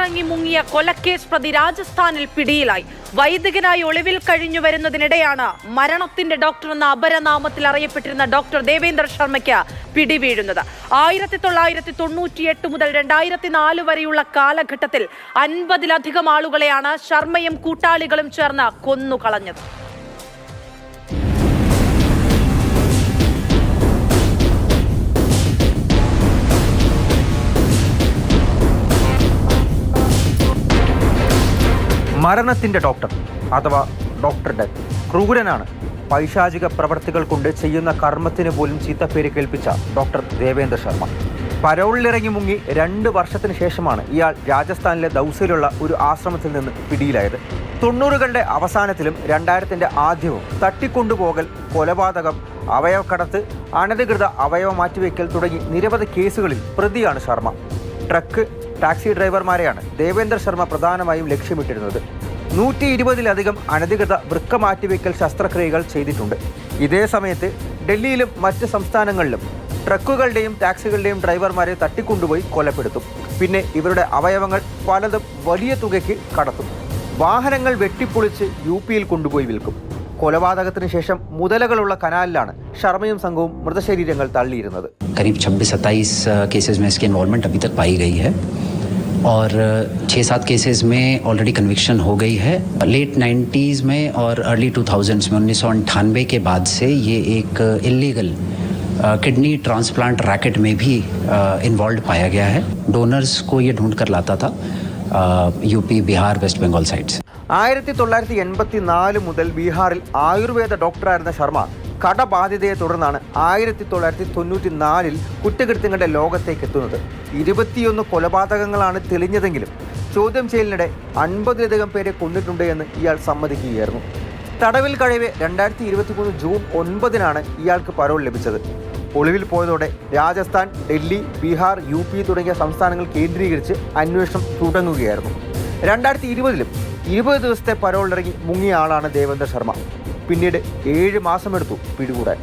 പരോളിലിറങ്ങി മുങ്ങിയ കൊലക്കേസ് പ്രതി രാജസ്ഥാനിൽ പിടിയിലായി. വൈദികനായി ഒളിവിൽ കഴിഞ്ഞു വരുന്നതിനിടെയാണ് മരണത്തിന്റെ ഡോക്ടർ എന്ന അപരനാമത്തിൽ അറിയപ്പെട്ടിരുന്ന ഡോക്ടർ ദേവേന്ദ്ര ശർമ്മയ്ക്ക് പിടിവീഴുന്നത്. ആയിരത്തി തൊള്ളായിരത്തി തൊണ്ണൂറ്റി എട്ട് മുതൽ രണ്ടായിരത്തി നാല് വരെയുള്ള കാലഘട്ടത്തിൽ അൻപതിലധികം ആളുകളെയാണ് ശർമ്മയും കൂട്ടാളികളും ചേർന്ന് കൊന്നുകളഞ്ഞത്. മരണത്തിന്റെ ഡോക്ടർ അഥവാ ഡോക്ടർ ഡെത്ത് ക്രൂരനാണ്. പൈശാചിക പ്രവർത്തികൾ കൊണ്ട് ചെയ്യുന്ന കർമ്മത്തിന് പോലും ചീത്തപ്പേര് കേൾപ്പിച്ച ഡോക്ടർ ദേവേന്ദ്ര ശർമ്മ. പരോളിലിറങ്ങി മുങ്ങി രണ്ട് വർഷത്തിന് ശേഷമാണ് ഇയാൾ രാജസ്ഥാനിലെ ദൗസയിലുള്ള ഒരു ആശ്രമത്തിൽ നിന്ന് പിടിയിലായത്. തൊണ്ണൂറുകളുടെ അവസാനത്തിലും രണ്ടായിരത്തിന്റെ ആദ്യവും തട്ടിക്കൊണ്ടുപോകൽ കൊലപാതകം അവയവക്കടത്ത് അനധികൃത അവയവ മാറ്റിവെക്കൽ തുടങ്ങി നിരവധി കേസുകളിൽ പ്രതിയാണ് ശർമ്മ. ട്രക്ക് ടാക്സി ഡ്രൈവർമാരെയാണ് ദേവേന്ദ്ര ശർമ്മ പ്രധാനമായും ലക്ഷ്യമിട്ടിരുന്നത്. നൂറ്റി ഇരുപതിലധികം അനധികൃത വൃക്ക മാറ്റിവെക്കൽ ശസ്ത്രക്രിയകൾ ചെയ്തിട്ടുണ്ട്. ഇതേ സമയത്ത് ഡൽഹിയിലും മറ്റ് സംസ്ഥാനങ്ങളിലും ട്രക്കുകളുടെയും ടാക്സികളുടെയും ഡ്രൈവർമാരെ തട്ടിക്കൊണ്ടുപോയി കൊലപ്പെടുത്തും. പിന്നെ ഇവരുടെ അവയവങ്ങൾ പലതും വലിയ തുകയ്ക്ക് കടത്തും. വാഹനങ്ങൾ വെട്ടിപ്പൊളിച്ച് യു പിയിൽ കൊണ്ടുപോയി വിൽക്കും. കൊലപാതകത്തിന് ശേഷം മുതലകളുള്ള കനാലിലാണ് ശർമ്മയും സംഘവും മൃതശരീരങ്ങൾ തള്ളിയിരുന്നത്. കരീബ് ഛബ്ബീസ് സത്തായിസ് കേസസ് മേ ഇൻവോൾവ്മെന്റ് അഭി തക് പായി ഗൈ ഹെ. और छः सात केसेस में ऑलरेडी कन्विक्शन हो गई है लेट 90s में और अर्ली 2000s में उन्नीस के बाद से ये एक इलीगल किडनी ट्रांसप्लांट रैकेट में भी इन्वॉल्व पाया गया है डोनर्स को ये ढूंढ कर लाता था UP Bihar West Bengal side से ആയിരത്തി തൊള്ളായിരത്തി എൺപത്തി നാല് മുതൽ ബീഹാറിൽ ആയുർവേദ ഡോക്ടറായിരുന്ന ശർമ്മ കടബാധിതയെ തുടർന്നാണ് ആയിരത്തി തൊള്ളായിരത്തി തൊണ്ണൂറ്റി നാലിൽ കുറ്റകൃത്യങ്ങളുടെ ലോകത്തേക്ക് എത്തുന്നത്. ഇരുപത്തിയൊന്ന് കൊലപാതകങ്ങളാണ് തെളിഞ്ഞതെങ്കിലും ചോദ്യം ചെയ്യലിനിടെ അൻപതിലധികം പേരെ കൊന്നിട്ടുണ്ട് എന്ന് ഇയാൾ സമ്മതിക്കുകയായിരുന്നു. തടവിൽ കഴിവ് രണ്ടായിരത്തി ഇരുപത്തി മൂന്ന് ജൂൺ ഒൻപതിനാണ് ഇയാൾക്ക് പരോൾ ലഭിച്ചത്. ഒളിവിൽ പോയതോടെ രാജസ്ഥാൻ ഡൽഹി ബീഹാർ യു പി തുടങ്ങിയ സംസ്ഥാനങ്ങൾ കേന്ദ്രീകരിച്ച് അന്വേഷണം തുടങ്ങുകയായിരുന്നു. രണ്ടായിരത്തി ഇരുപതിലും ഇരുപത് ദിവസത്തെ പരോളിറങ്ങി മുങ്ങിയ ആളാണ് ദേവേന്ദ്ര ശർമ്മ. പിന്നീട് ഏഴ് മാസമെടുത്തു പിടികൂടാൻ.